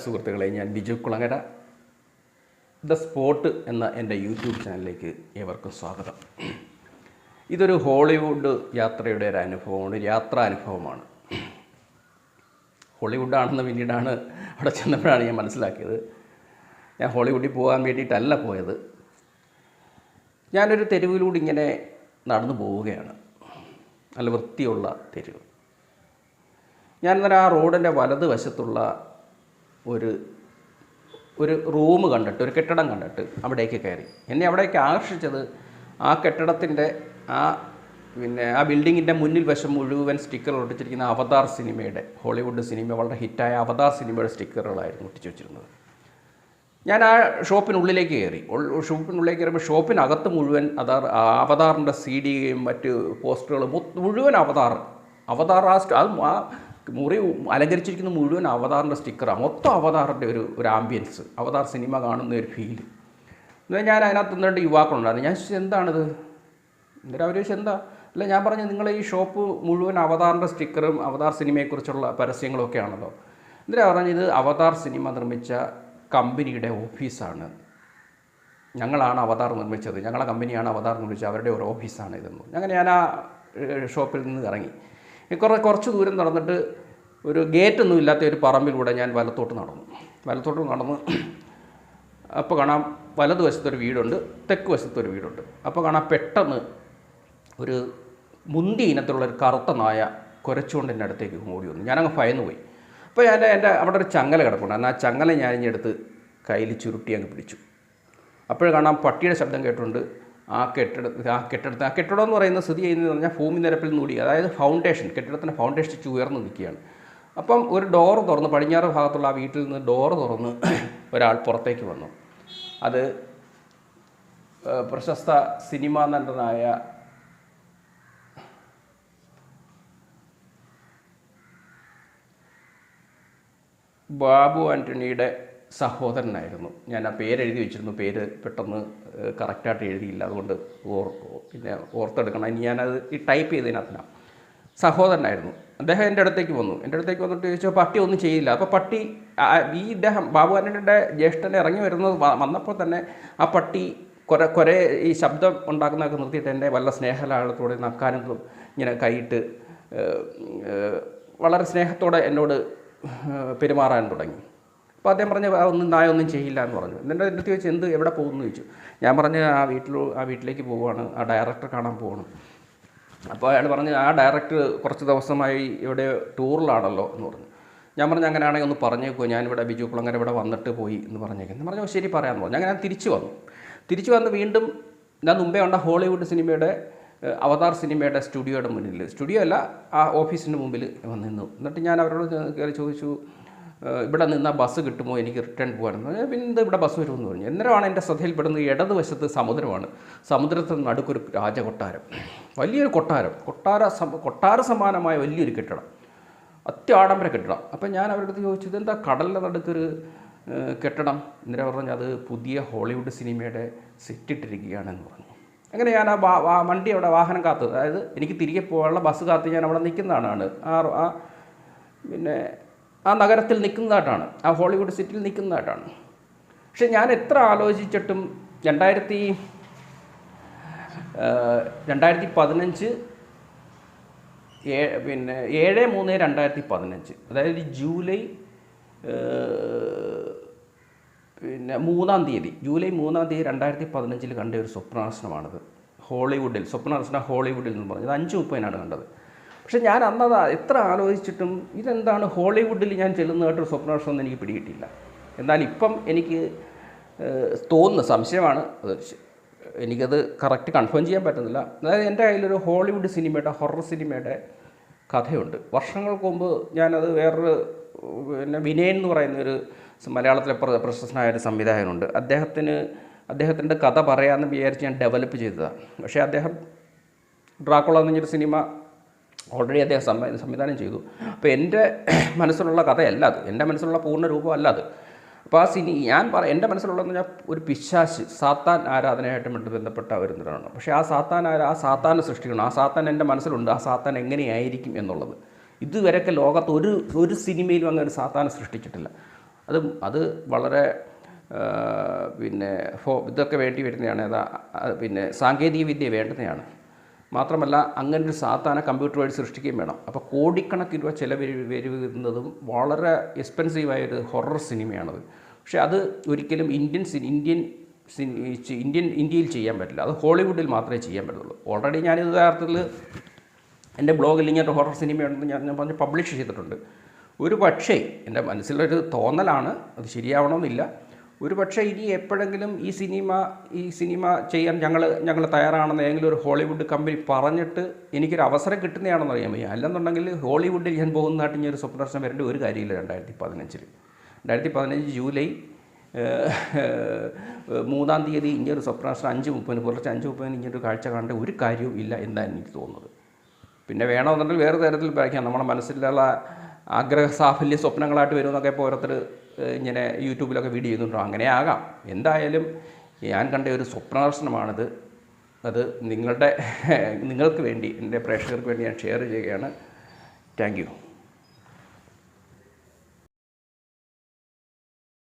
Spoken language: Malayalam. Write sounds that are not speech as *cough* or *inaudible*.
സുഹൃത്തുക്കളെ ഞാൻ ബിജു കുളങ്ങര. ദ സ്പോട്ട് എന്ന എന്റെ യൂട്യൂബ് ചാനലിലേക്ക് ഏവർക്കും സ്വാഗതം. ഇതൊരു ഹോളിവുഡ് യാത്രയുടെ ഒരു അനുഭവമാണ് ഒരു യാത്രാനുഭവമാണ് ഹോളിവുഡാണെന്ന് പിന്നീടാണ് അവിടെ ചെന്നപ്പോഴാണ് ഞാൻ മനസ്സിലാക്കിയത്. ഞാൻ ഹോളിവുഡിൽ പോകാൻ വേണ്ടിയിട്ടല്ല പോയത്. ഞാനൊരു തെരുവിലൂടെ ഇങ്ങനെ നടന്നു പോവുകയാണ്. നല്ല വൃത്തിയുള്ള തെരുവ്. ഞാൻ ആ റോഡിന്റെ വലതുവശത്തുള്ള ഒരു ഒരു റൂം കണ്ടിട്ട് ഒരു കെട്ടിടം കണ്ടിട്ട് അവിടേക്ക് കയറി. എന്നെ അവിടേക്ക് ആകർഷിച്ചത് ആ കെട്ടിടത്തിന്റെ ആ പിന്നെ ആ ബിൽഡിങ്ങിന്റെ മുന്നിൽ വശം മുഴുവൻ സ്റ്റിക്കർ ഒട്ടിച്ചിരിക്കുന്ന അവതാർ സിനിമയുടെ ഹോളിവുഡ് സിനിമ വളരെ ഹിറ്റായ അവതാർ സിനിമയുടെ സ്റ്റിക്കറുകളായിരുന്നു ഒട്ടിച്ചു വെച്ചിരുന്നത്. ഞാൻ ആ ഷോപ്പിനുള്ളിലേക്ക് കയറി. ഷോപ്പിനുള്ളിലേക്ക് കയറുമ്പോൾ ഷോപ്പിനകത്ത് മുഴുവൻ അതാർ അവതാറിന്റെ സി ഡിയും മറ്റ് പോസ്റ്ററുകളും മുഴുവൻ അവതാർ അവതാർ ആ അത് മുറി അലങ്കരിച്ചിരിക്കുന്ന മുഴുവൻ അവതാറിന്റെ സ്റ്റിക്കറാണ്. മൊത്തം അവതാറിന്റെ ഒരു ഒരു ആംബിയൻസ് അവതാർ സിനിമ കാണുന്ന ഒരു ഫീൽ എന്നാൽ ഞാൻ അതിനകത്ത് രണ്ട് യുവാക്കളുണ്ടായിരുന്നു. ഞാൻ എന്താണിത്? എന്നിട്ട് അവർ ചോദിച്ചു എന്താ? അല്ല ഞാൻ പറഞ്ഞു നിങ്ങൾ ഈ ഷോപ്പ് മുഴുവൻ അവതാറിന്റെ സ്റ്റിക്കറും അവതാർ സിനിമയെക്കുറിച്ചുള്ള പരസ്യങ്ങളൊക്കെയാണല്ലോ എന്നിട്ട് പറഞ്ഞു ഇത് അവതാർ സിനിമ നിർമ്മിച്ച കമ്പനിയുടെ ഓഫീസാണ്. ഞങ്ങളാണ് അവതാർ നിർമ്മിച്ചത്. ഞങ്ങളുടെ കമ്പനിയാണ് അവതാർ നിർമ്മിച്ചത്. അവരുടെ ഒരു ഓഫീസാണ് ഇതെന്ന്. അങ്ങനെ ഞാൻ ആ ഷോപ്പിൽ നിന്ന് ഇറങ്ങി. കുറേ കുറച്ച് ദൂരം നടന്നിട്ട് ഒരു ഗേറ്റൊന്നും ഇല്ലാത്ത ഒരു പറമ്പിലൂടെ ഞാൻ വലത്തോട്ട് നടന്നു. വലത്തോട്ട് നടന്ന് അപ്പോൾ കാണാം വലതുവശത്തൊരു വീടുണ്ട് തെക്ക് വശത്തൊരു വീടുണ്ട്. അപ്പോൾ കാണാം പെട്ടെന്ന് ഒരു മുന്തി ഇനത്തിലുള്ള ഒരു കറുത്ത നായ കുരച്ചുകൊണ്ട് എന്റെ അടുത്തേക്ക് ഓടി വന്നു. ഞാനങ്ങ് ഭയന്നു പോയി. അപ്പോൾ ഞാൻ എന്റെ അവിടെ ഒരു ചങ്ങല കിടപ്പുണ്ട്. ആ ചങ്ങല ഞാൻ ഇനി എടുത്ത് കയ്യിൽ ചുരുട്ടി അങ്ങ് പിടിച്ചു. അപ്പോൾ കാണാം പട്ടിയുടെ ശബ്ദം കേട്ടുകൊണ്ട് ആ കെട്ടിട ആ കെട്ടിടത്തിൽ ആ കെട്ടിടം എന്ന് പറയുന്ന സ്ഥിതി ചെയ്യുന്നത് പറഞ്ഞാൽ ഭൂമി നിരപ്പിൽ നിന്നൂടി അതായത് ഫൗണ്ടേഷൻ കെട്ടിടത്തിന്റെ ഫൗണ്ടേഷൻ ചുയർന്ന് നിൽക്കുകയാണ്. അപ്പം ഒരു ഡോർ തുറന്ന് പടിഞ്ഞാറ് ഭാഗത്തുള്ള ആ വീട്ടിൽ നിന്ന് ഡോർ തുറന്ന് *clears throat* ഒരാൾ പുറത്തേക്ക് വന്നു. അത് പ്രശസ്ത സിനിമാ നടനായ ബാബു ആന്റണിയുടെ സഹോദരനായിരുന്നു. ഞാൻ ആ പേര് എഴുതി വെച്ചിരുന്നു. പേര് പെട്ടെന്ന് കറക്റ്റായിട്ട് എഴുതിയില്ല. അതുകൊണ്ട് ഓർ പിന്നെ ഓർത്തെടുക്കണം. ഇനി ഞാനത് ഈ ടൈപ്പ് ചെയ്തതിനകത്തിനാണ് സഹോദരനായിരുന്നു. അദ്ദേഹം എന്റെ അടുത്തേക്ക് വന്നു. എന്റെ അടുത്തേക്ക് വന്നിട്ട് ചോദിച്ചു പട്ടി ഒന്നും ചെയ്യില്ല. അപ്പോൾ പട്ടി ഈ ഇദ്ദേഹം ബാബു അനന്റെ ജ്യേഷ്ഠനെ ഇറങ്ങി വരുന്നത് വന്നപ്പോൾ തന്നെ ആ പട്ടി കുറെ കുറേ ഈ ശബ്ദം ഉണ്ടാക്കുന്നതൊക്കെ നിർത്തിയിട്ട് എന്റെ വല്ല സ്നേഹലാളത്തോടെ നക്കാനും ഇങ്ങനെ കൈയിട്ട് വളരെ സ്നേഹത്തോടെ എന്നോട് പെരുമാറാൻ തുടങ്ങി. അപ്പോൾ അദ്ദേഹം പറഞ്ഞ് ഒന്നും നായ ഒന്നും ചെയ്യില്ല എന്ന് പറഞ്ഞു. എന്നിട്ട് എന്റെ അടുത്ത് ചോദിച്ചു എന്ത്? എവിടെ പോകുന്നു? ചോദിച്ചു. ഞാൻ പറഞ്ഞ് ആ വീട്ടിൽ ആ വീട്ടിലേക്ക് പോവുകയാണ് ആ ഡയറക്ടർ കാണാൻ പോവാണ്. അപ്പോൾ അയാൾ പറഞ്ഞ് ആ ഡയറക്ടർ കുറച്ച് ദിവസമായി ഇവിടെ ടൂറിലാണല്ലോ എന്ന് പറഞ്ഞു. ഞാൻ പറഞ്ഞു അങ്ങനെയാണെങ്കിൽ ഒന്ന് പറഞ്ഞേക്കോ. ഞാനിവിടെ ബിജു കുളങ്ങര ഇവിടെ വന്നിട്ട് പോയി എന്ന് പറഞ്ഞേക്കും. എന്ന് പറഞ്ഞു ശരി പറയാമെന്ന് പറഞ്ഞു. അങ്ങനെ ഞാൻ തിരിച്ചു വന്നു. തിരിച്ചു വന്ന് വീണ്ടും ഞാൻ മുമ്പേ ഉണ്ട ഹോളിവുഡ് സിനിമയുടെ അവതാർ സിനിമയുടെ സ്റ്റുഡിയോയുടെ മുന്നിൽ സ്റ്റുഡിയോ അല്ല ആ ഓഫീസിന്റെ മുമ്പിൽ വന്നിരുന്നു. എന്നിട്ട് ഞാൻ അവരോട് കയറി ചോദിച്ചു ഇവിടെ നിന്നാൽ ബസ് കിട്ടുമോ എനിക്ക് റിട്ടേൺ പോകാനെന്ന് പിന്നെ ഇവിടെ ബസ് വരുമെന്ന് പറഞ്ഞു. അന്നേരമാണ് എന്റെ ശ്രദ്ധയിൽപ്പെടുന്നത് ഇടതുവശത്ത് സമുദ്രമാണ്. സമുദ്രത്തിന് നടുക്കൊരു രാജകൊട്ടാരം. വലിയൊരു കൊട്ടാരം. കൊട്ടാര കൊട്ടാര സമാനമായ വലിയൊരു കെട്ടിടം. അത്യാഡംബര കെട്ടിടം. അപ്പം ഞാൻ അവരുടെ അടുത്ത് ചോദിച്ചു ഇതെന്താ കടലിന്റെ നടുക്കൊരു കെട്ടിടം? എന്നിട്ട് പറഞ്ഞു അത് പുതിയ ഹോളിവുഡ് സിനിമയുടെ സെറ്റിട്ടിരിക്കുകയാണെന്ന് പറഞ്ഞു. അങ്ങനെ ഞാൻ ആ വണ്ടി അവിടെ വാഹനം കാത്ത് അതായത് എനിക്ക് തിരികെ പോകാനുള്ള ബസ് കാത്ത് ഞാൻ അവിടെ നിൽക്കുന്നതാണ് ആ പിന്നെ ആ നഗരത്തിൽ നിൽക്കുന്നതായിട്ടാണ് ആ ഹോളിവുഡ് സിറ്റിയിൽ നിൽക്കുന്നതായിട്ടാണ്. പക്ഷെ ഞാൻ എത്ര ആലോചിച്ചിട്ടും രണ്ടായിരത്തി രണ്ടായിരത്തി പതിനഞ്ച് ഏ- പിന്നെ ഏഴ് മൂന്ന് രണ്ടായിരത്തി പതിനഞ്ച് അതായത് ജൂലൈ പിന്നെ മൂന്നാം തീയതി ജൂലൈ മൂന്നാം തീയതി രണ്ടായിരത്തി പതിനഞ്ചിൽ കണ്ട ഒരു സ്വപ്നാസനമാണിത്. ഹോളിവുഡിൽ സ്വപ്നാസനം ഹോളിവുഡിൽ എന്ന് പറഞ്ഞത്. അഞ്ച് മുപ്പതിനാണ് കണ്ടത്. പക്ഷെ ഞാൻ അന്നത് എത്ര ആലോചിച്ചിട്ടും ഇതെന്താണ് ഹോളിവുഡിൽ ഞാൻ ചെല്ലുന്നതായിട്ടൊരു സ്വപ്നവർഷമൊന്നും എനിക്ക് പിടികിട്ടില്ല എന്നാൽ ഇപ്പം എനിക്ക് തോന്നുന്ന സംശയമാണ് അത് എനിക്കത് കറക്റ്റ് കൺഫേം ചെയ്യാൻ പറ്റുന്നില്ല. അതായത് എന്റെ കയ്യിലൊരു ഹോളിവുഡ് സിനിമയുടെ ഹൊറർ സിനിമയുടെ കഥയുണ്ട്. വർഷങ്ങൾക്ക് മുമ്പ് ഞാനത് വേറൊരു പിന്നെ വിനയൻ എന്ന് പറയുന്ന ഒരു മലയാളത്തിലെ പ്രശസ്തനായ ഒരു സംവിധായകനുണ്ട്. അദ്ദേഹത്തിന് അദ്ദേഹത്തിന്റെ കഥ പറയാമെന്ന് വിചാരിച്ച് ഞാൻ ഡെവലപ്പ് ചെയ്തതാണ്. പക്ഷേ അദ്ദേഹം ഡ്രാക്കുള എന്ന് പറഞ്ഞൊരു സിനിമ ഓൾറെഡി അദ്ദേഹം സംവി- സംവിധാനം ചെയ്തു. അപ്പോൾ എന്റെ മനസ്സിലുള്ള കഥയല്ല അത്. എന്റെ മനസ്സിലുള്ള പൂർണ രൂപമല്ല അത്. അപ്പോൾ ആ സിനി ഞാൻ പറ എന്റെ മനസ്സിലുള്ളതെന്ന് പറഞ്ഞാൽ ഒരു പിശാശ് സാത്താൻ ആരാധനയായിട്ട് ബന്ധ- ബന്ധപ്പെട്ട ഒരു നിറമാണ്. പക്ഷേ ആ സാത്താൻ ആരാ ആ സാത്താനെ സൃഷ്ടിക്കണം. ആ സാത്താൻ എന്റെ മനസ്സിലുണ്ട്. ആ സാത്താൻ എങ്ങനെയായിരിക്കും എന്നുള്ളത്. ഇതുവരെയൊക്കെ ലോകത്ത് ഒരു ഒരു സിനിമയിലും അങ്ങനെ ഒരു സാത്താനെ സൃഷ്ടിച്ചിട്ടില്ല. അത് അത് വളരെ പിന്നെ ഇതൊക്കെ വേണ്ടി വരുന്നതാണ്. അതാ പിന്നെ സാങ്കേതിക വിദ്യ മാത്രമല്ല അങ്ങനെ ഒരു സാധാരണ കമ്പ്യൂട്ടർ വഴി സൃഷ്ടിക്കുകയും വേണം. അപ്പോൾ കോടിക്കണക്കിന് രൂപ ചിലവ് വരുന്നതും വളരെ എക്സ്പെൻസീവായ ഒരു ഹൊറർ സിനിമയാണത് പക്ഷേ അത് ഒരിക്കലും ഇന്ത്യൻ ഇന്ത്യൻ ഇന്ത്യൻ ഇന്ത്യയിൽ ചെയ്യാൻ പറ്റില്ല. അത് ഹോളിവുഡിൽ മാത്രമേ ചെയ്യാൻ പറ്റുള്ളൂ. ഓൾറെഡി ഞാൻ യഥാർത്ഥത്തിൽ എന്റെ ബ്ലോഗിൽ ഇങ്ങനെ ഹൊറർ സിനിമയുണ്ടെന്ന് ഞാൻ ഞാൻ പറഞ്ഞ് പബ്ലിഷ് ചെയ്തിട്ടുണ്ട്. ഒരു പക്ഷേ എന്റെ മനസ്സിലൊരു തോന്നലാണ് അത് ശരിയാവണമെന്നില്ല. ഒരു പക്ഷേ ഇനി എപ്പോഴെങ്കിലും ഈ സിനിമ ഈ സിനിമ ചെയ്യാൻ ഞങ്ങൾ ഞങ്ങൾ തയ്യാറാണെന്ന് ഏതെങ്കിലും ഒരു ഹോളിവുഡ് കമ്പനി പറഞ്ഞിട്ട് എനിക്കൊരു അവസരം കിട്ടുന്നതാണെന്ന് അറിയാൻ വയ്യ. അല്ലെന്നുണ്ടെങ്കിൽ ഹോളിവുഡിൽ ഞാൻ പോകുന്നതായിട്ട് ഇനി ഒരു സ്വപ്നദർശനം വരേണ്ട ഒരു കാര്യമില്ല രണ്ടായിരത്തി പതിനഞ്ചിൽ രണ്ടായിരത്തി പതിനഞ്ച് ജൂലൈ മൂന്നാം തീയതി ഇങ്ങനൊരു സ്വപ്നദർശനം അഞ്ച് മുപ്പതിന് പുലർച്ചെ അഞ്ച് മുപ്പതിന് ഒരു കാഴ്ച കാണേണ്ട ഒരു കാര്യവും ഇല്ല എന്നാണ് എനിക്ക് തോന്നുന്നത്. പിന്നെ വേണമെന്നുണ്ടെങ്കിൽ വേറെ തരത്തിൽ പറയാം നമ്മുടെ മനസ്സിലുള്ള ആഗ്രഹ സാഫല്യ സ്വപ്നങ്ങളായിട്ട് വരുമെന്നൊക്കെ ഇപ്പോൾ ഓരോരുത്തർ ഇങ്ങനെ യൂട്യൂബിലൊക്കെ വീഡിയോ ചെയ്യുന്നുണ്ടോ? അങ്ങനെ ആകാം. എന്തായാലും ഞാൻ കണ്ട ഒരു സ്വപ്നദർശനമാണിത് അത് നിങ്ങളുടെ നിങ്ങൾക്ക് വേണ്ടി എന്റെ പ്രേക്ഷകർക്ക് വേണ്ടി ഞാൻ ഷെയർ ചെയ്യുകയാണ്. താങ്ക്